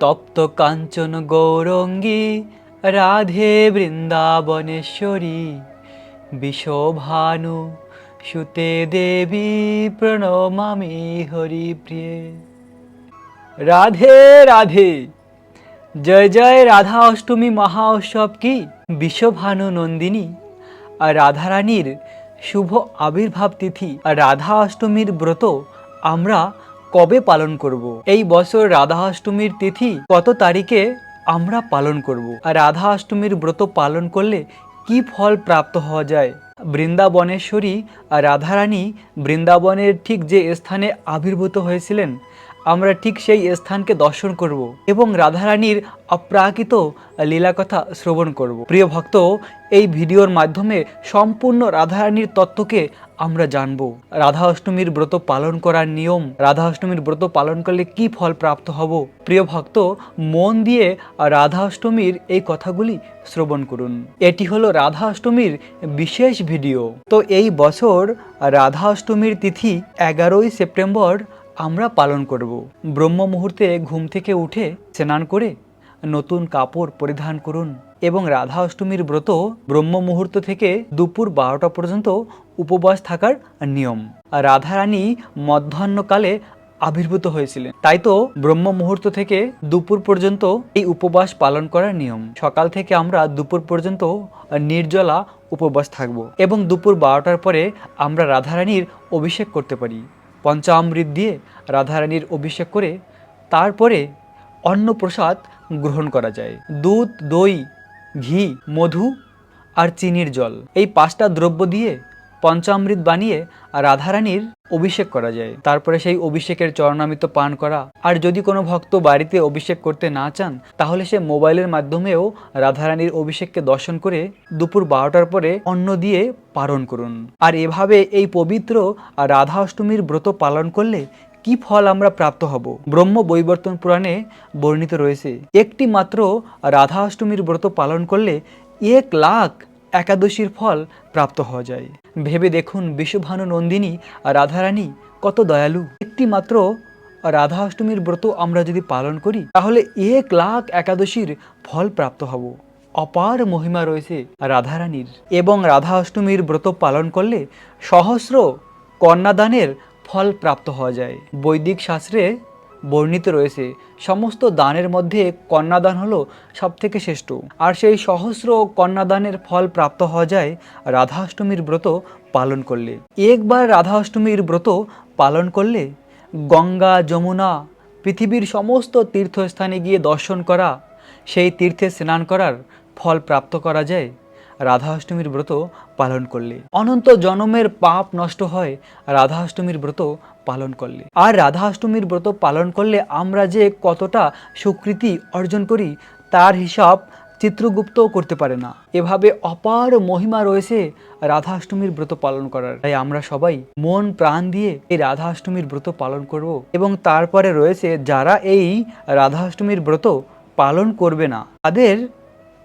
তপ্ত কাঞ্চন গৌরঙ্গী, রাধে বৃন্দাবনেশ্বরী বিশোভানু সুতে দেবী, প্রণমামি হরিপ্রিয়ে রাধে রাধে, জয় জয়, রাধা অষ্টমী, মহা উৎসব কি? বিশ্বভানু নন্দিনী আর রাধারানীর শুভ আবির্ভাব তিথি আর রাধা অষ্টমীর ব্রত আমরা কবে পালন করব? এই বছর রাধা অষ্টমীর তিথি কত তারিখে আমরা পালন করব? আর রাধা অষ্টমীর ব্রত পালন করলে কি ফল প্রাপ্ত হওয়া যায়? বৃন্দাবনেশ্বরী আর রাধারানী বৃন্দাবনের ঠিক যে স্থানে আবির্ভূত হয়েছিলেন আমরা ঠিক সেই স্থানকে দর্শন করব এবং রাধারানীর অপ্রাকৃত লীলাকথা শ্রবণ করব। প্রিয় ভক্ত, এই ভিডিওর মাধ্যমে সম্পূর্ণ রাধারানীর তত্ত্বকে আমরা জানব। রাধা অষ্টমীর ব্রত পালন করার নিয়ম রাধা অষ্টমীর ব্রত পালন করলে কি ফল প্রাপ্ত হব? প্রিয় ভক্ত, মন দিয়ে রাধা অষ্টমীর এই কথাগুলি শ্রবণ করুন। এটি হলো রাধা অষ্টমীর বিশেষ ভিডিও। তো এই বছর রাধা অষ্টমীর তিথি এগারোই সেপ্টেম্বর আমরা পালন করব। ব্রহ্ম মুহূর্তে ঘুম থেকে উঠে স্নান করে নতুন কাপড় পরিধান করুন এবং রাধা অষ্টমীর ব্রত ব্রহ্ম মুহূর্ত থেকে দুপুর বারোটা পর্যন্ত উপবাস থাকার নিয়ম। রাধারানী মধ্যাহ্নকালে আবির্ভূত হয়েছিলেন। তাই তো ব্রহ্ম মুহূর্ত থেকে দুপুর পর্যন্ত এই উপবাস পালন করার নিয়ম। সকাল থেকে আমরা দুপুর পর্যন্ত নির্জলা উপবাস থাকব এবং দুপুর বারোটার পরে আমরা রাধারানীর অভিষেক করতে পারি। পঞ্চামৃত দিয়ে রাধারানীর অভিষেক করে তারপরে অন্ন প্রসাদ গ্রহণ করা যায়। দুধ, দই, ঘি, মধু আর চিনির জল। এই পাঁচটা দ্রব্য দিয়ে পঞ্চামৃত বানিয়ে রাধারানীর অভিষেক করা যায়। তারপরে সেই অভিষেকের চরণামৃত পান করা। আর যদি কোনো ভক্ত বাড়িতে অভিষেক করতে না চান, তাহলে সে মোবাইলের মাধ্যমেও রাধারানীর অভিষেককে দর্শন করে দুপুর বারোটার পরে অন্ন দিয়ে পালন করুন। আর এভাবে এই পবিত্র রাধা অষ্টমীর ব্রত পালন করলে কি ফল আমরা প্রাপ্ত হব? ব্রহ্ম বৈবর্তন পুরাণে বর্ণিত রয়েছে, একটি মাত্র রাধা অষ্টমীর ব্রত পালন করলে এক লাখ একাদশীর ফল প্রাপ্ত হওয়া যায়। ভেবে দেখুন বিশ্বভানু নন্দিনী আর রাধারানী কত দয়ালু। একটি মাত্র রাধা অষ্টমীর ব্রত আমরা যদি পালন করি, তাহলে এক লাখ একাদশীর ফল প্রাপ্ত হব। অপার মহিমা রয়েছে রাধারানীর এবং রাধা অষ্টমীর ব্রত পালন করলে সহস্র কন্যাদানের ফল প্রাপ্ত হওয়া যায়। বৈদিক শাস্ত্রে বর্ণিত রয়েছে। সমস্ত দানের মধ্যে কন্যাদান হলো সবথেকে শ্রেষ্ঠ। আর সেই সহস্র কন্যাদানের ফল প্রাপ্ত হওয়া যায় রাধাষ্টমীর ব্রত পালন করলে। একবার রাধাষ্টমীর ব্রত পালন করলে গঙ্গা, যমুনা, পৃথিবীর সমস্ত তীর্থস্থানে গিয়ে দর্শন করা, সেই তীর্থে স্নান করার ফল প্রাপ্ত করা যায় রাধা অষ্টমীর ব্রত পালন করলে। অনন্ত জনমের পাপ নষ্ট হয় রাধা অষ্টমীর ব্রত পালন করলে। আর রাধা অষ্টমীর ব্রত পালন করলে আমরা যে কতটা সুকৃতি অর্জন করি, তার হিসাব চিত্রগুপ্ত করতে পারে না। এভাবে অপার মহিমা রয়েছে রাধা অষ্টমীর ব্রত পালন করার। তাই আমরা সবাই মন প্রাণ দিয়ে এই রাধা অষ্টমীর ব্রত পালন করব এবং তারপরে রয়েছে যারা এই রাধা অষ্টমীর ব্রত পালন করবে না, তাদের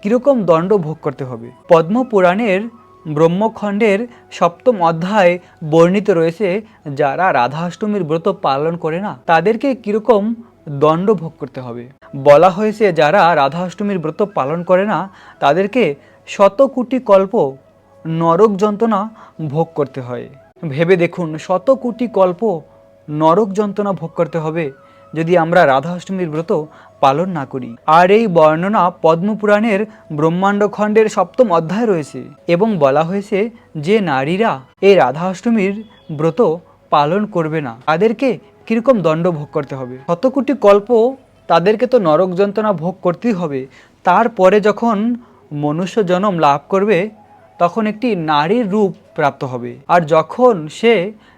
কীরকম দণ্ড ভোগ করতে হবে? পদ্ম পুরাণের ব্রহ্মখণ্ডের সপ্তম অধ্যায় বর্ণিত রয়েছে, যারা রাধাষ্টমীর ব্রত পালন করে না, তাদেরকে কীরকম দণ্ড ভোগ করতে হবে? বলা হয়েছে, যারা রাধাষ্টমীর ব্রত পালন করে না, তাদেরকে শত কোটি কল্প নরক যন্ত্রণা ভোগ করতে হয়। ভেবে দেখুন শত কোটি কল্প নরক যন্ত্রণা ভোগ করতে হবে। যদি আমরা রাধা অষ্টমীর ব্রত পালন না করি। আর এই বর্ণনা পদ্মপুরাণের ব্রহ্মাণ্ড খণ্ডের সপ্তম অধ্যায় রয়েছে এবং বলা হয়েছে যে নারীরা এই রাধা অষ্টমীর ব্রত পালন করবে না। তাদেরকে কীরকম দণ্ড ভোগ করতে হবে? শতকোটি কল্প তাদেরকে তো নরক যন্ত্রণা ভোগ করতেই হবে। তারপরে যখন মনুষ্য জন্ম লাভ করবে, তখন একটি নারীর রূপ প্রাপ্ত হবে। আর যখন সে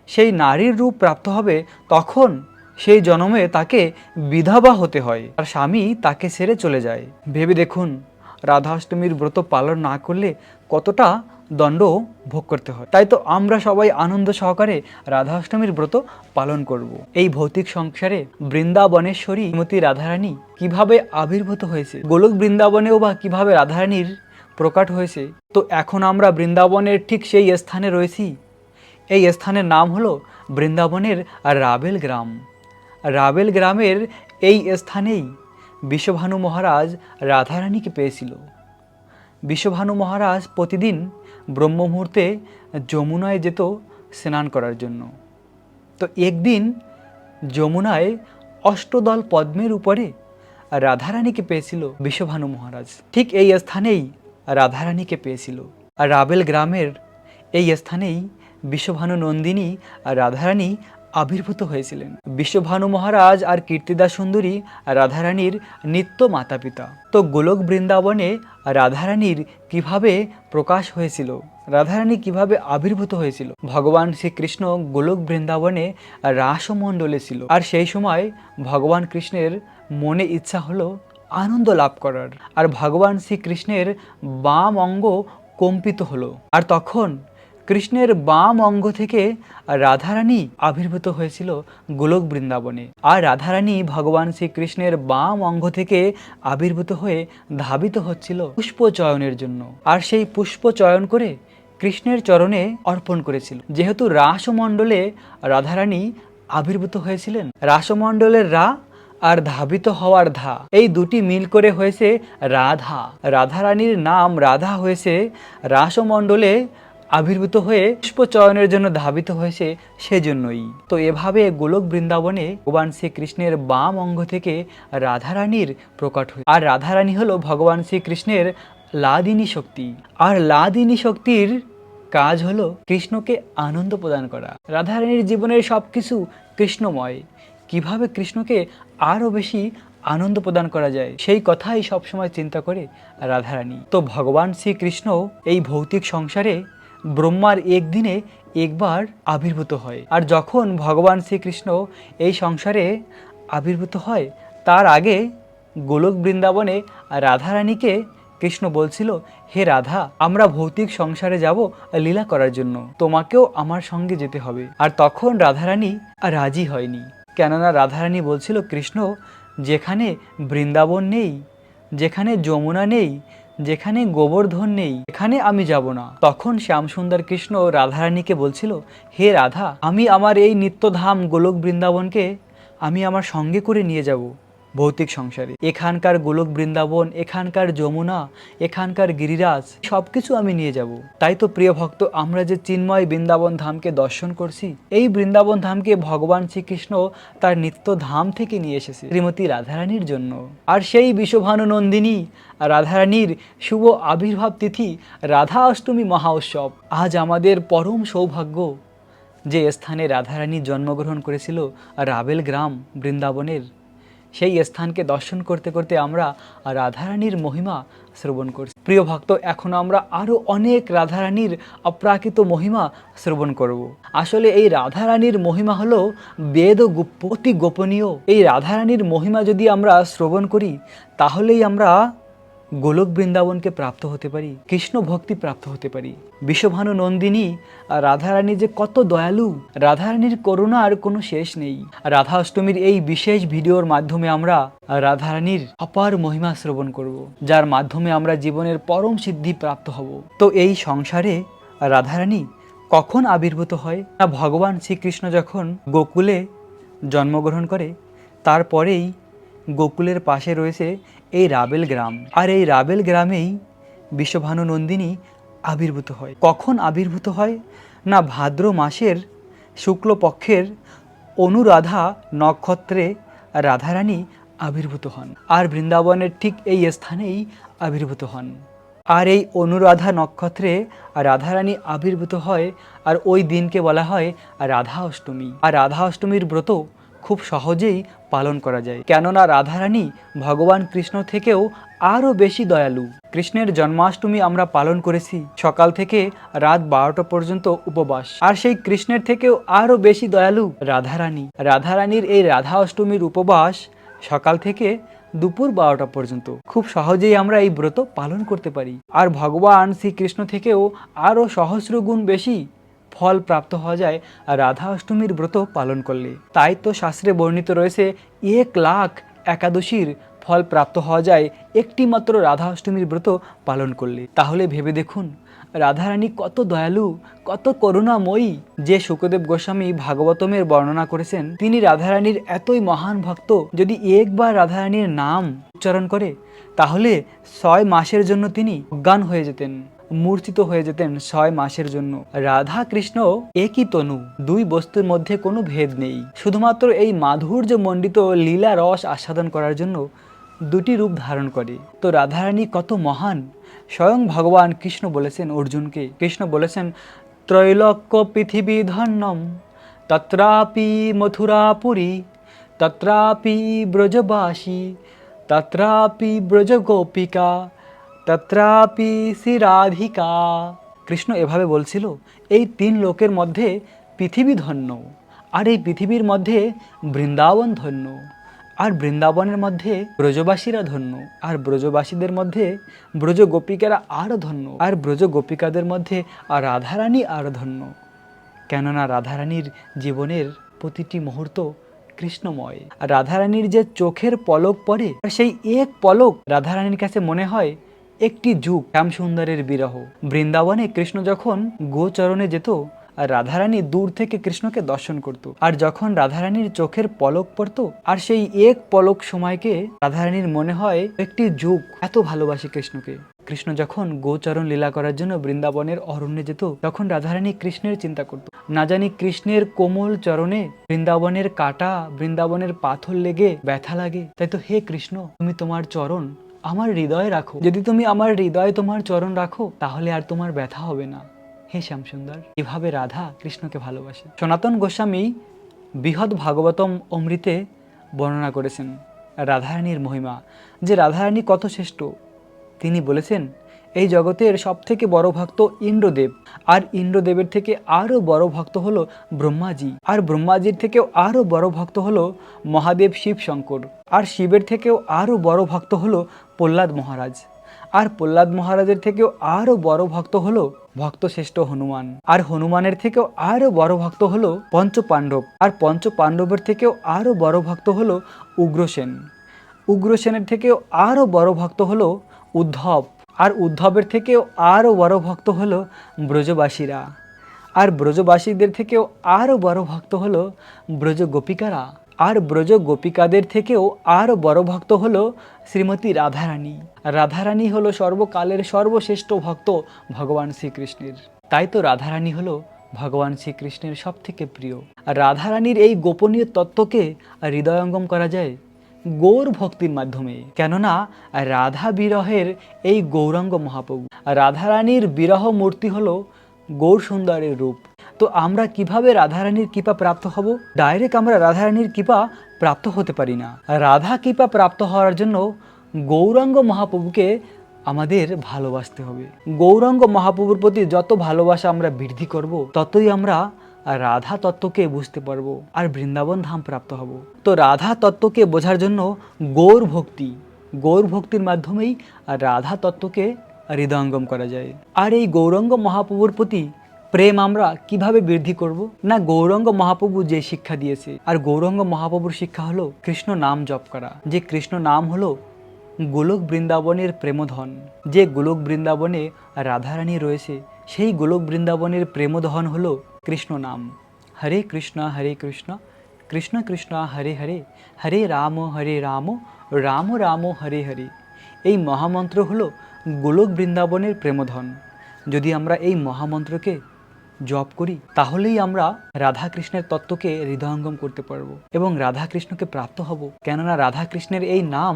সেই নারীর রূপ প্রাপ্ত হবে, তখন সেই জন্মে তাকে বিধবা হতে হয়। আর স্বামী তাকে ছেড়ে চলে যায়। ভেবে দেখুন, রাধাষ্টমীর ব্রত পালন না করলে কতটা দণ্ড ভোগ করতে হয়। তাই তো আমরা সবাই আনন্দ সহকারে রাধাষ্টমীর ব্রত পালন করব। এই ভৌতিক সংসারে বৃন্দাবনেশ্বরী শ্রীমতী রাধারানী কীভাবে আবির্ভূত হয়েছে? গোলক বৃন্দাবনেও বা কীভাবে রাধারানীর প্রকাট হয়েছে? তো এখন আমরা বৃন্দাবনের ঠিক সেই স্থানে রয়েছি। এই স্থানের নাম হলো বৃন্দাবনের রাবেল গ্রাম। রাবেল গ্রামের এই স্থানেই বিশ্বভানু মহারাজ রাধারানীকে পেয়েছিল। বিশ্বভানু মহারাজ প্রতিদিন ব্রহ্ম মুহূর্তে যমুনায় যেত স্নান করার জন্য। তো একদিন যমুনায় অষ্টদল পদ্মের উপরে রাধারানীকে পেয়েছিল বিশ্বভানু মহারাজ। ঠিক এই স্থানেই রাধারানীকে পেয়েছিল। রাবেল গ্রামের এই স্থানেই বিশ্বভানু নন্দিনী রাধারানী আবির্ভূত হয়েছিলেন। বিশ্বভানু মহারাজ আর কীর্তিদা সুন্দরী রাধারানীর নিত্য মাতা পিতা তো গোলক বৃন্দাবনে রাধারানীর কীভাবে প্রকাশ হয়েছিল? রাধারানী কীভাবে আবির্ভূত হয়েছিল? ভগবান শ্রীকৃষ্ণ গোলক বৃন্দাবনে রাসমণ্ডলে ছিল। আর সেই সময় ভগবান কৃষ্ণের মনে ইচ্ছা হলো আনন্দ লাভ করার। আর ভগবান শ্রীকৃষ্ণের বাম অঙ্গ কম্পিত হলো। আর তখন কৃষ্ণের বাম অঙ্গ থেকে রাধারানী আবির্ভূত হয়েছিল গোলক বৃন্দাবনে। আর রাধারানী ভগবান শ্রীকৃষ্ণের বাম অঙ্গ থেকে আবির্ভূত হয়ে ধাবিত হচ্ছিল পুষ্প চয়নের জন্য। আর সেই পুষ্প চয়ন করে কৃষ্ণের চরণে অর্পণ করেছিল। যেহেতু রাসমণ্ডলে রাধারানী আবির্ভূত হয়েছিলেন, রাসমণ্ডলের রা আর ধাবিত হওয়ার ধা, এই দুটি মিল করে হয়েছে রাধা। রাধারানীর নাম রাধা হয়েছে রাসমণ্ডলে আবির্ভূত হয়ে পুষ্প চয়নের জন্য ধাবিত হয়েছে সেজন্যই। তো এভাবে গোলক বৃন্দাবনে ভগবান শ্রীকৃষ্ণের বাম অঙ্গ থেকে রাধারানীর প্রকট হয় আর রাধারানী হলো ভগবান শ্রীকৃষ্ণের লাদিনী শক্তি। আর লাদিনী শক্তির কাজ হলো কৃষ্ণকে আনন্দ প্রদান করা। রাধারানীর জীবনের সব কিছু কৃষ্ণময়। কীভাবে কৃষ্ণকে আরও বেশি আনন্দ প্রদান করা যায়, সেই কথাই সবসময় চিন্তা করে রাধারানী। তো ভগবান শ্রীকৃষ্ণ এই ভৌতিক সংসারে ব্রহ্মার একদিনে একবার আবির্ভূত হয়। আর যখন ভগবান শ্রীকৃষ্ণ এই সংসারে আবির্ভূত হয়, তার আগে গোলক বৃন্দাবনে রাধারানীকে কৃষ্ণ বলছিল, হে রাধা, আমরা ভৌতিক সংসারে যাব লীলা করার জন্য। তোমাকেও আমার সঙ্গে যেতে হবে। আর তখন রাধারানী রাজি হয়নি। কেননা রাধারানী বলছিল, কৃষ্ণ, যেখানে বৃন্দাবন নেই, যেখানে যমুনা নেই যেখানে গোবর্ধন নেই এখানে আমি যাব না। তখন শ্যামসুন্দর কৃষ্ণ রাধারানীকে বলছিল, হে রাধা, আমি আমার এই নিত্যধাম গোলক বৃন্দাবনকে আমি আমার সঙ্গে করে নিয়ে যাব। ভৌতিক সংসারে। এখানকার গোলক বৃন্দাবন, এখানকার যমুনা, এখানকার গিরিরাজ সব কিছু আমি নিয়ে যাব। তাই তো প্রিয় ভক্ত, আমরা যে চিন্ময় বৃন্দাবন ধামকে দর্শন করছি, এই বৃন্দাবন ধামকে ভগবান শ্রীকৃষ্ণ তার নিত্য ধাম থেকে নিয়ে এসেছে শ্রীমতী রাধারানীর জন্য। আর সেই বিশ্বভানু নন্দিনী রাধারানীর শুভ আবির্ভাব তিথি রাধা অষ্টমী মহা উৎসব। আজ আমাদের পরম সৌভাগ্য যে স্থানে রাধারানী জন্মগ্রহণ করেছিল রাবেল গ্রাম বৃন্দাবনের সেই স্থানকে দর্শন করতে করতে আমরা রাধারানীর মহিমা শ্রবণ করছি। প্রিয় ভক্ত, এখন আমরা আরও অনেক রাধারানীর অপ্রাকৃত মহিমা শ্রবণ করব। আসলে এই রাধারানীর মহিমা হলো বেদ অতি গোপনীয়। এই রাধারানীর মহিমা যদি আমরা শ্রবণ করি, তাহলেই আমরা গোলক বৃন্দাবনকে প্রাপ্ত হতে পারি, কৃষ্ণ ভক্তি প্রাপ্ত হতে পারি। বিশ্বভানু নন্দিনী রাধারানী যে কত দয়ালু, রাধারানীর করুণার কোনো শেষ নেই। রাধা অষ্টমীর এই বিশেষ ভিডিওর মাধ্যমে আমরা রাধারানীর অপার মহিমা শ্রবণ করব, যার মাধ্যমে আমরা জীবনের পরম সিদ্ধি প্রাপ্ত হব। তো এই সংসারে রাধারানী কখন আবির্ভূত হয়? না, ভগবান শ্রীকৃষ্ণ যখন গোকুলে জন্মগ্রহণ করে, তারপরেই গোকুলের পাশে রয়েছে এই রাবেল গ্রাম। আর এই রাবেল গ্রামেই বিশ্বভানু নন্দিনী আবির্ভূত হয়। কখন আবির্ভূত হয়? না ভাদ্র মাসের শুক্লপক্ষের অনুরাধা নক্ষত্রে রাধারানী আবির্ভূত হন। আর বৃন্দাবনের ঠিক এই স্থানেই আবির্ভূত হন। আর এই অনুরাধা নক্ষত্রে রাধারানী আবির্ভূত হয়। আর ওই দিনকে বলা হয় রাধা অষ্টমী। আর রাধা অষ্টমীর ব্রত খুব সহজেই পালন করা যায়। কেননা রাধারানী ভগবান কৃষ্ণ থেকেও আরও বেশি দয়ালু। কৃষ্ণের জন্মাষ্টমী আমরা পালন করেছি। সকাল থেকে রাত বারোটা পর্যন্ত উপবাস। আর সেই কৃষ্ণের থেকেও আরও বেশি দয়ালু রাধারানী। রাধারানীর এই রাধা অষ্টমীর উপবাস সকাল থেকে দুপুর বারোটা পর্যন্ত। খুব সহজেই আমরা এই ব্রত পালন করতে পারি। আর ভগবান শ্রীকৃষ্ণ থেকেও আরও সহস্র গুণ বেশি ফল প্রাপ্ত হওয়া যায় রাধা অষ্টমীর ব্রত পালন করলে। তাই তো শাস্ত্রে বর্ণিত রয়েছে, এক লাখ একাদশীর ফল প্রাপ্ত হওয়া যায়, একটি মাত্র রাধা অষ্টমীর ব্রত পালন করলে। তাহলে ভেবে দেখুন, রাধারানী কত দয়ালু, কত করুণাময়ী। যে সুখদেব গোস্বামী ভাগবতমের বর্ণনা করেছেন, তিনি রাধারানীর এতই মহান ভক্ত, যদি একবার রাধারানীর নাম উচ্চারণ করে, তাহলে ছয় মাসের জন্য তিনি অজ্ঞান হয়ে যেতেন। মূর্ছিত হয়ে যেতেন ছয় মাসের জন্য। রাধা কৃষ্ণ একই তনু, দুই বস্তুর মধ্যে কোনো ভেদ নেই। শুধুমাত্র এই মাধুর্য মণ্ডিত লীলা রস আস্বাদন করার জন্য দুটি রূপ ধারণ করে। তো রাধারানী কত মহান? স্বয়ং ভগবান কৃষ্ণ বলেছেন অর্জুনকে। কৃষ্ণ বলেছেন, ত্রৈলক্য পৃথিবী ধন্যম, তত্রাপি মথুরাপুরী, তত্রাপি ব্রজবাসী, তত্রাপি ব্রজগোপিকা তত্রাপি শ্রীরাধিকা কৃষ্ণ এভাবে বলছিল, এই তিন লোকের মধ্যে পৃথিবী ধন্য, আর এই পৃথিবীর মধ্যে বৃন্দাবন ধন্য, আর বৃন্দাবনের মধ্যে ব্রজবাসীরা ধন্য, আর ব্রজবাসীদের মধ্যে ব্রজ গোপিকারা আরও ধন্য, আর ব্রজ গোপিকাদের মধ্যে আর রাধারানী আরও ধন্য। কেননা রাধারানীর জীবনের প্রতিটি মুহূর্ত কৃষ্ণময়। আর রাধারানীর যে চোখের পলক পড়ে, সেই এক পলক রাধারানীর কাছে মনে হয় একটি যুগ। শ্যামসুন্দরের বিরহ। বৃন্দাবনে কৃষ্ণ যখন গোচরণে যেত, আর রাধারানী দূর থেকে কৃষ্ণকে দর্শন করত। আর যখন রাধারানীর চোখের পলক পড়তো, আর সেই এক পলক সময়কে রাধারানীর মনে হয় একটি যুগ। এত ভালোবাসে কৃষ্ণকে। কৃষ্ণ যখন গোচরণ লীলা করার জন্য বৃন্দাবনের অরণ্যে যেত, তখন রাধারানী কৃষ্ণের চিন্তা করত। না জানি কৃষ্ণের কোমল চরণে বৃন্দাবনের কাটা, বৃন্দাবনের পাথর লেগে ব্যথা লাগে। তাই তো হে কৃষ্ণ, তুমি তোমার চরণ আমার হৃদয়ে রাখো। যদি তুমি আমার হৃদয়ে তোমার চরণ রাখো, তাহলে আর তোমার ব্যথা হবে না। হে শ্যামসুন্দর, এভাবে রাধা কৃষ্ণকে ভালোবাসে। সনাতন গোস্বামী বৃহৎ ভাগবতম অমৃতে বর্ণনা করেছেন রাধারানীর মহিমা। যে রাধারানী কত শ্রেষ্ঠ, তিনি বলেছেন এই জগতের সবথেকে বড় ভক্ত ইন্দ্রদেব। আর ইন্দ্রদেবের থেকে আরও বড় ভক্ত হলো ব্রহ্মাজি। আর ব্রহ্মাজির থেকেও আরও বড় ভক্ত হলো মহাদেব শিব শঙ্কর আর শিবের থেকেও আরও বড় ভক্ত হলো প্রহ্লাদ মহারাজ। আর প্রহ্লাদ মহারাজের থেকেও আরও বড় ভক্ত হলো ভক্তশ্রেষ্ঠ হনুমান। আর হনুমানের থেকেও আরও বড় ভক্ত হলো পঞ্চ পাণ্ডব আর পঞ্চ পাণ্ডবের থেকেও আরও বড় ভক্ত হলো উগ্রসেন। উগ্রসেনের থেকেও আরও বড় ভক্ত হলো উদ্ধব। আর উদ্ধবের থেকেও আরও বড় ভক্ত হলো ব্রজবাসীরা। আর ব্রজবাসীদের থেকেও আরও বড় ভক্ত হলো ব্রজ গোপিকারা আর ব্রজ গোপিকাদের থেকেও আরও বড় ভক্ত হলো শ্রীমতী রাধারানী। রাধারানী হলো সর্বকালের সর্বশ্রেষ্ঠ ভক্ত ভগবান শ্রীকৃষ্ণের। তাই তো রাধারানী হলো ভগবান শ্রীকৃষ্ণের সব থেকে প্রিয়। রাধারানীর এই গোপনীয় তত্ত্বকে হৃদয়ঙ্গম করা যায় গৌর ভক্তির মাধ্যমে। কেননা, রাধা বিরহের এই গৌরাঙ্গ মহাপ্রভু, রাধারানীর বিরহ মূর্তি হল গৌর সুন্দরের রূপ। তো আমরা কীভাবে রাধারানীর কৃপা প্রাপ্ত হব? ডাইরেক্ট আমরা রাধারানীর কৃপা প্রাপ্ত হতে পারি না। রাধা কৃপা প্রাপ্ত হওয়ার জন্য গৌরাঙ্গ মহাপ্রভুকে আমাদের ভালোবাসতে হবে। গৌরাঙ্গ মহাপ্রভুর প্রতি যত ভালোবাসা আমরা বৃদ্ধি করব, ততই আমরা রাধা তত্ত্বকে বুঝতে পারব আর বৃন্দাবন ধাম প্রাপ্ত হব। তো রাধা তত্ত্বকে বোঝার জন্য গৌর ভক্তি, গৌর ভক্তির মাধ্যমেই রাধা তত্ত্বকে হৃদয়ঙ্গম করা যায়। আর এই গৌরঙ্গ মহাপ্রভুর প্রতি প্রেম আমরা কীভাবে বৃদ্ধি করব? না, গৌরঙ্গ মহাপ্রভু যে শিক্ষা দিয়েছে, আর গৌরঙ্গ মহাপ্রভুর শিক্ষা হলো কৃষ্ণ নাম জপ করা। যে কৃষ্ণ নাম হলো গোলক বৃন্দাবনের প্রেমধন, যে গোলক বৃন্দাবনে রাধারানী রয়েছে সেই গোলক বৃন্দাবনের প্রেমধন হল কৃষ্ণ নাম। হরে কৃষ্ণ হরে কৃষ্ণ কৃষ্ণ কৃষ্ণ, হরে হরে হরে রাম হরে রাম রাম রাম, হরে হরে। এই মহামন্ত্র হল গোলক বৃন্দাবনের প্রেমধন যদি আমরা এই মহামন্ত্রকে জপ করি, তাহলেই আমরা রাধা কৃষ্ণের তত্ত্বকে হৃদয়ঙ্গম করতে পারব এবং রাধা কৃষ্ণকে প্রাপ্ত হব। কেননা রাধা কৃষ্ণের এই নাম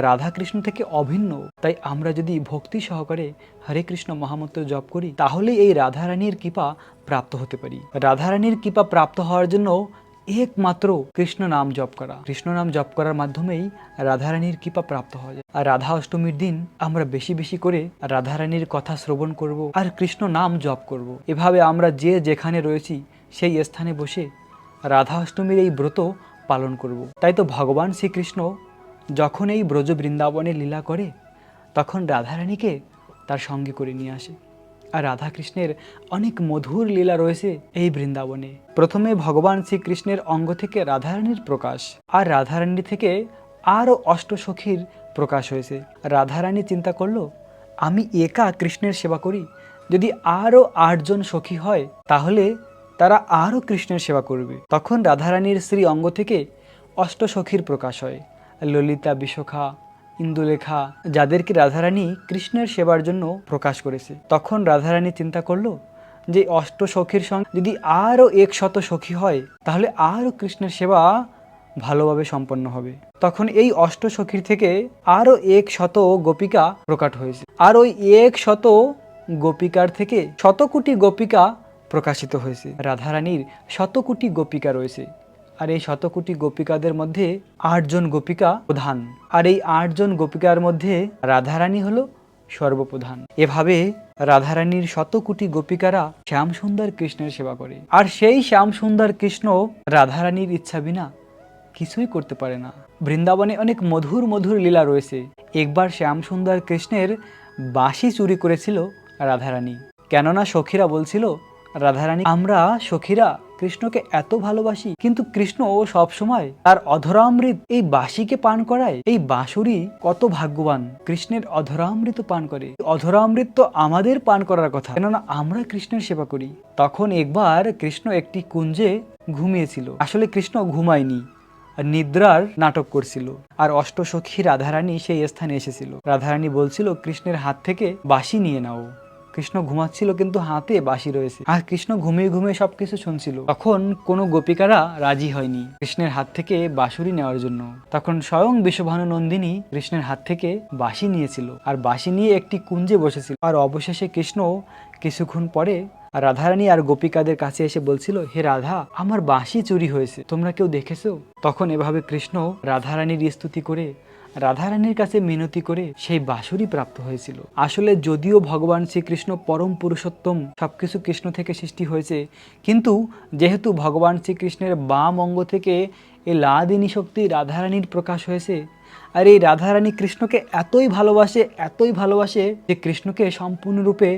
রাধা কৃষ্ণ থেকে অভিন্ন। তাই আমরা যদি ভক্তি সহকারে হরে কৃষ্ণ মহামন্ত্র জপ করি, তাহলেই এই রাধারানীর কৃপা প্রাপ্ত হতে পারি। রাধারানীর কৃপা প্রাপ্ত হওয়ার জন্য একমাত্র কৃষ্ণ নাম জপ করা। কৃষ্ণ নাম জপ করার মাধ্যমেই রাধারানীর কৃপা প্রাপ্ত যায়। আর রাধা অষ্টমীর দিন আমরা বেশি বেশি করে রাধারানীর কথা শ্রবণ করব আর কৃষ্ণ নাম জপ করব। এভাবে আমরা যে যেখানে রয়েছি, সেই স্থানে বসে রাধা অষ্টমীর এই ব্রত পালন করব। তাই তো ভগবান শ্রীকৃষ্ণ যখন এই ব্রজ বৃন্দাবনে লীলা করে, তখন রাধারানীকে তার সঙ্গে করে নিয়ে আসে। আর রাধাকৃষ্ণের অনেক মধুর লীলা রয়েছে এই বৃন্দাবনে। প্রথমে ভগবান শ্রীকৃষ্ণের অঙ্গ থেকে রাধারানীর প্রকাশ, আর রাধারানী থেকে আরও অষ্টসখীর প্রকাশ হয়েছে। রাধারানী চিন্তা করল, আমি একা কৃষ্ণের সেবা করি? যদি আরও আটজন সখী হয়, তাহলে তারা আরও কৃষ্ণের সেবা করবে। তখন রাধারানীর শ্রী অঙ্গ থেকে অষ্টসখীর প্রকাশ হয়। ললিতা, বিশোখা, ইন্দুলেখা যাদেরকে রাধারানী কৃষ্ণের সেবার জন্য প্রকাশ করেছে। তখন রাধারানী চিন্তা করল যে অষ্ট সখীর সঙ্গে যদি আরও এক শত সখী হয়, তাহলে আরও কৃষ্ণের সেবা ভালোভাবে সম্পন্ন হবে। তখন এই অষ্ট সখীর থেকে আরও এক শত গোপিকা প্রকাট হয়েছে। আর ওই এক শত গোপিকার থেকে শত কোটি গোপিকা প্রকাশিত হয়েছে। রাধারানীর শত কোটি গোপিকা রয়েছে। আর এই শতকোটি গোপিকাদের মধ্যে আটজন গোপিকা প্রধান। আর এই আটজন গোপিকার মধ্যে রাধারানী হলো সর্বপ্রধান। এভাবে রাধারানীর শত কোটি গোপিকারা শ্যাম সুন্দর কৃষ্ণের সেবা করে। আর সেই শ্যাম সুন্দর কৃষ্ণ রাধারানীর ইচ্ছা বিনা কিছুই করতে পারে না। বৃন্দাবনে অনেক মধুর মধুর লীলা রয়েছে। একবার শ্যাম সুন্দর কৃষ্ণের বাঁশি চুরি করেছিল রাধারানী। কেননা সখীরা বলছিল, রাধারানী, আমরা সখীরা কৃষ্ণকে এত ভালোবাসি, কিন্তু কৃষ্ণ ও সবসময় তার অধরামৃত এই বাঁশিকে পান করায়, এই বাঁশুরি কত ভাগ্যবান। কৃষ্ণের অধরামৃত পান করে। অধরামৃত তো আমাদের পান করার কথা, কেননা আমরা কৃষ্ণের সেবা করি। তখন একবার কৃষ্ণ একটি কুঞ্জে ঘুমিয়েছিল। আসলে কৃষ্ণ ঘুমায়নি নিদ্রার নাটক করছিল। আর অষ্টসখী রাধারানী সেই স্থানে এসেছিল। রাধারানী বলছিল, কৃষ্ণের হাত থেকে বাঁশি নিয়ে নাও। কৃষ্ণ ঘুমাচ্ছিল কিন্তু হাতে বাঁশি রয়েছে। আর কৃষ্ণ ঘুমিয়ে ঘুমিয়ে সবকিছু শুনছিল। তখন কোনো গোপিকারা রাজি হয়নি কৃষ্ণের হাত থেকে বাঁশুরি নেওয়ার জন্য। তখন স্বয়ং বিশ্বভানু নন্দিনী কৃষ্ণের হাত থেকে বাঁশি নিয়েছিল আর বাঁশি নিয়ে একটি কুঞ্জে বসেছিল। আর অবশেষে কৃষ্ণ কিছুক্ষণ পরে রাধারানী আর গোপিকাদের কাছে এসে বলছিল, হে রাধা, আমার বাঁশি চুরি হয়েছে, তোমরা কেউ দেখেছ? তখন এভাবে কৃষ্ণ রাধারানীর স্তুতি করে রাধারানীর কাছে মিনতি করে সেই বাঁশুরি প্রাপ্ত হয়েছিল। আসলে যদিও ভগবান শ্রীকৃষ্ণ পরম পুরুষোত্তম সবকিছু কৃষ্ণ থেকে সৃষ্টি হয়েছে, কিন্তু যেহেতু ভগবান শ্রীকৃষ্ণের বাম অঙ্গ থেকে এই লাদিনী শক্তি রাধারানীর প্রকাশ হয়েছে, আর এই রাধারানী কৃষ্ণকে এতই ভালোবাসে এতই ভালোবাসে যে কৃষ্ণকে সম্পূর্ণরূপে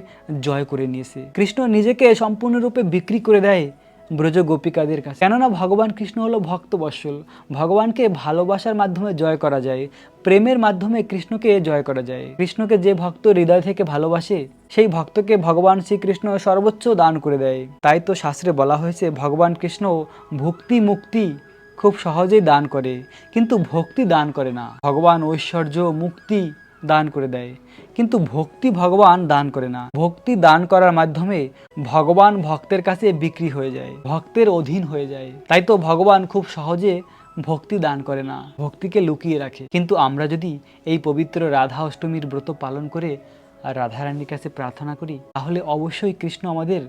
জয় করে নিয়েছে। কৃষ্ণ নিজেকে সম্পূর্ণরূপে বিক্রি করে দেয় ব্রজ গোপিকাদের কাছে। কেননা ভগবান কৃষ্ণ হলো ভক্তবৎসল ভগবানকে ভালোবাসার মাধ্যমে জয় করা যায়, প্রেমের মাধ্যমে কৃষ্ণকে জয় করা যায়। কৃষ্ণকে যে ভক্ত হৃদয় থেকে ভালোবাসে, সেই ভক্তকে ভগবান শ্রীকৃষ্ণ সর্বোচ্চ দান করে দেয়। তাই তো শাস্ত্রে বলা হয়েছে, ভগবান কৃষ্ণ ভক্তি মুক্তি খুব সহজেই দান করে, কিন্তু ভক্তি দান করে না। ভগবান ঐশ্বর্য মুক্তি দান করে দেয়। কিন্তু ভক্তি ভগবান দান করে না। ভক্তি দান করার মাধ্যমে ভগবান ভক্তের কাছে বিক্রি হয়ে যায়, ভক্তের অধীন হয়ে যায়। তাই তো ভগবান খুব সহজে ভক্তি দান করে না, ভক্তিকে লুকিয়ে রাখে। কিন্তু আমরা যদি এই পবিত্র রাধা অষ্টমীর ব্রত পালন করে রাধারানীর কাছে প্রার্থনা করি, তাহলে অবশ্যই কৃষ্ণ আমাদের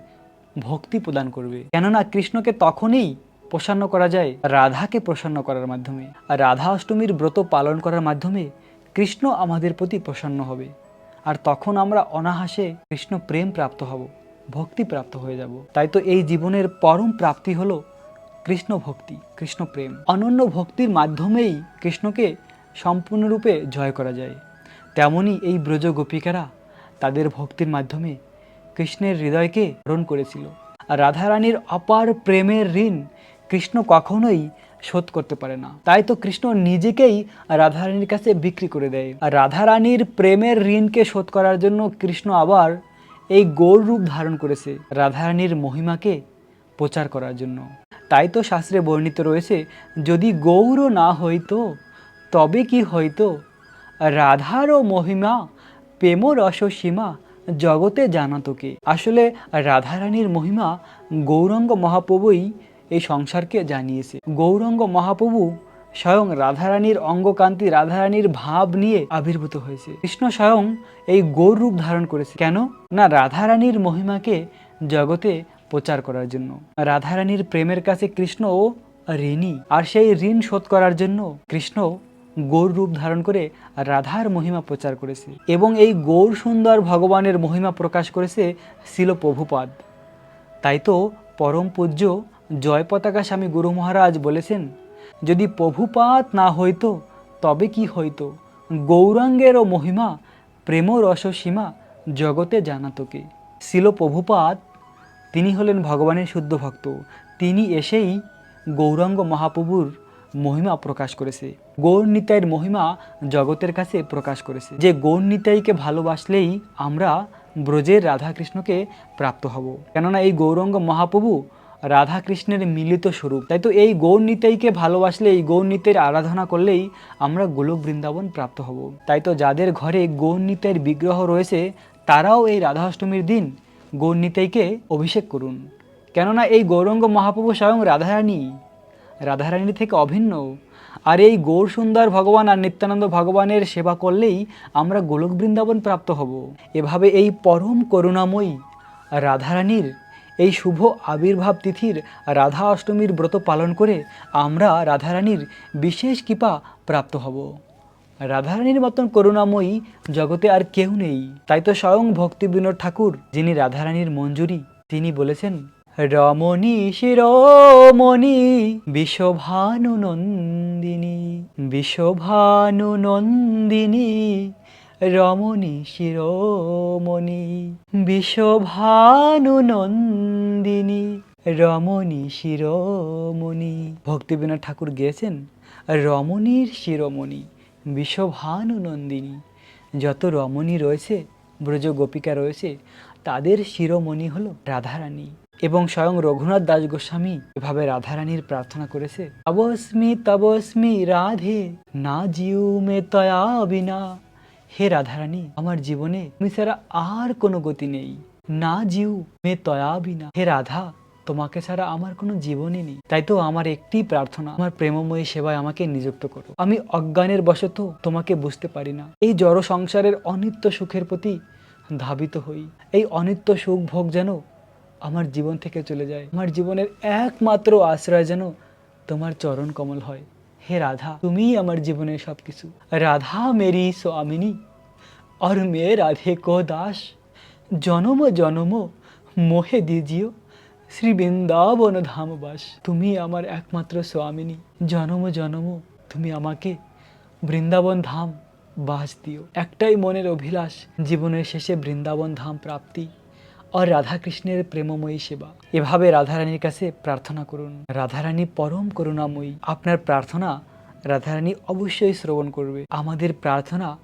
ভক্তি প্রদান করবে। কেননা কৃষ্ণকে তখনই প্রসন্ন করা যায়, রাধাকে প্রসন্ন করার মাধ্যমে। আর রাধা অষ্টমীর ব্রত পালন করার মাধ্যমে কৃষ্ণ আমাদের প্রতি প্রসন্ন হবে। আর তখন আমরা অনাহাসে কৃষ্ণ প্রেম প্রাপ্ত হব, ভক্তি প্রাপ্ত হয়ে যাব। তাই তো এই জীবনের পরম প্রাপ্তি হলো কৃষ্ণ ভক্তি, কৃষ্ণ প্রেম। অনন্য ভক্তির মাধ্যমেই কৃষ্ণকে সম্পূর্ণরূপে জয় করা যায়। তেমনি এই ব্রজ গোপিকারা তাদের ভক্তির মাধ্যমে কৃষ্ণের হৃদয়কে হরণ করেছিল। আর রাধারানীর অপার প্রেমের ঋণ কৃষ্ণ কখনোই শোধ করতে পারে না। তাই তো কৃষ্ণ নিজেকেই রাধারানীর কাছে বিক্রি করে দেয়। আর রাধারানীর প্রেমের ঋণকে শোধ করার জন্য কৃষ্ণ আবার এই গৌর রূপ ধারণ করেছে রাধারানীর মহিমাকে প্রচার করার জন্য। তাই তো শাস্ত্রে বর্ণিত রয়েছে, যদি গৌর না হইতো, তবে কি হইতো? রাধারও মহিমা প্রেম রস সীমা জগতে জানাতোকে। আসলে রাধারানীর মহিমা গৌরঙ্গ মহাপ্রভুই এই সংসারকে জানিয়েছে। গৌরঙ্গ মহাপ্রভু স্বয়ং রাধারানীর অঙ্গকান্তি, রাধারানীর ভাব নিয়ে আবির্ভূত হয়েছে। কৃষ্ণ স্বয়ং এই গৌর রূপ ধারণ করেছে। কেন? না রাধারানীর মহিমাকে জগতে প্রচার করার জন্য। রাধারানীর প্রেমের কাছে কৃষ্ণ ও ঋণী। আর সেই ঋণ শোধ করার জন্য কৃষ্ণ গৌর রূপ ধারণ করে রাধার মহিমা প্রচার করেছে এবং এই গৌর সুন্দর ভগবানের মহিমা প্রকাশ করেছে শিল প্রভুপাদ তাই তো পরম পূজ্য জয় পতাকা স্বামী গুরু মহারাজ বলেছেন, যদি প্রভুপাত না হইতো, তবে কি হইতো? গৌরাঙ্গেরও মহিমা প্রেম রস সীমা জগতে জানাতোকে শিল প্রভুপাত, তিনি হলেন ভগবানের শুদ্ধ ভক্ত। তিনি এসেই গৌরাঙ্গ মহাপ্রভুর মহিমা প্রকাশ করেছে। গৌর নিতাইয়ের মহিমা জগতের কাছে প্রকাশ করেছে। যে গৌর নিতাইকে ভালোবাসলেই আমরা ব্রজের রাধাকৃষ্ণকে প্রাপ্ত হব। কেননা এই গৌরঙ্গ মহাপ্রভু রাধা কৃষ্ণের মিলিত স্বরূপ। তাই তো এই গৌর নিতাইকে ভালোবাসলে, এই গৌর নিতাইয়ের আরাধনা করলেই আমরা গোলক বৃন্দাবন প্রাপ্ত হব। তাই তো যাদের ঘরে গৌর নিতাইয়ের বিগ্রহ রয়েছে, তারাও এই রাধা অষ্টমীর দিন গৌর নিতাইকে অভিষেক করুন। কেননা এই গৌরঙ্গ মহাপ্রভু স্বয়ং রাধারানী। রাধারানী থেকে অভিন্ন। আর এই গৌর সুন্দর ভগবান আর নিত্যানন্দ ভগবানের সেবা করলেই আমরা গোলক বৃন্দাবন প্রাপ্ত হব। এভাবে এই পরম করুণাময়ী রাধারানীর এই শুভ আবির্ভাব তিথির রাধা অষ্টমীর ব্রত পালন করে আমরা রাধারানীর বিশেষ কৃপা প্রাপ্ত হব। রাধারানীর মতন করুণাময়ী জগতে আর কেউ নেই। তাই তো স্বয়ং ভক্তি বিনোদ ঠাকুর, যিনি রাধারানীর মঞ্জুরি, তিনি বলেছেন, রমণী শিরোমণি বিশ্বভানু নন্দিনী বিশ্বভানু নন্দিনী রমণী, শিরোমণি বিশ্বভানু নন্দিনী রমণী, শিরোমণি। ভক্তিবিনোদ ঠাকুর গেয়েছেন? রমণীর শিরোমণি বিশ্বভানু নন্দিনী যত রমণী রয়েছে ব্রজ গোপিকা রয়েছে, তাদের শিরোমণি হলো রাধারানী। এবং স্বয়ং রঘুনাথ দাস গোস্বামী এভাবে রাধারানীর প্রার্থনা করেছে, তবস্মি তবস্মি, রাধে, না জিউ মে তয়া বিনা। হে রাধারানী, আমার জীবনে তুমি ছাড়া আর কোনো গতি নেই। না জিউ, মে তয়া বিনা হে রাধা, তোমাকে ছাড়া আমার কোনো জীবনই নেই। তাই তো আমার একটি প্রার্থনা, আমার প্রেমময়ী সেবায় আমাকে নিযুক্ত করো। আমি অজ্ঞানের বশত তোমাকে বুঝতে পারি না। এই জড় সংসারের অনিত্য সুখের প্রতি ধাবিত হই। এই অনিত্য সুখ ভোগ যেন আমার জীবন থেকে চলে যায়। আমার জীবনের একমাত্র আশ্রয় যেন তোমার চরণ কমল হয়। হে রাধা তুমিই আমার জীবনের সব কিছু রাধা মেরি স্বামিনী और मैं राधे को दास জনম জনম মোহে দিজিও শ্রী বৃন্দাবন ধাম বাস তুমি আমার একমাত্র স্বামিনী জনম জনম তুমি আমাকে বৃন্দাবন ধাম বাস দিও একটাই মনের অভিলাষ জীবনের শেষে বৃন্দাবন ধাম প্রাপ্তি আর রাধাকৃষ্ণের প্রেমময়ী সেবা। এভাবে রাধারানীর কাছে প্রার্থনা করুন। রাধারানী পরম করুণাময়ী। আপনার প্রার্থনা রাধারানী অবশ্যই শ্রবণ করবে। আমাদের প্রার্থনা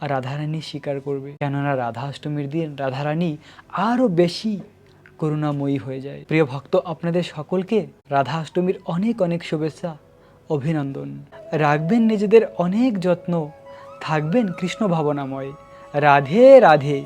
রাধারানী স্বীকার করবে। কেননা রাধা অষ্টমীর দিন রাধারানী আরও বেশি করুণাময়ী হয়ে যায়। প্রিয় ভক্ত, আপনাদের সকলকে রাধা অষ্টমীর অনেক অনেক শুভেচ্ছা, অভিনন্দন। রাখবেন নিজেদের অনেক যত্ন। থাকবেন কৃষ্ণ ভাবনাময়। রাধে রাধে।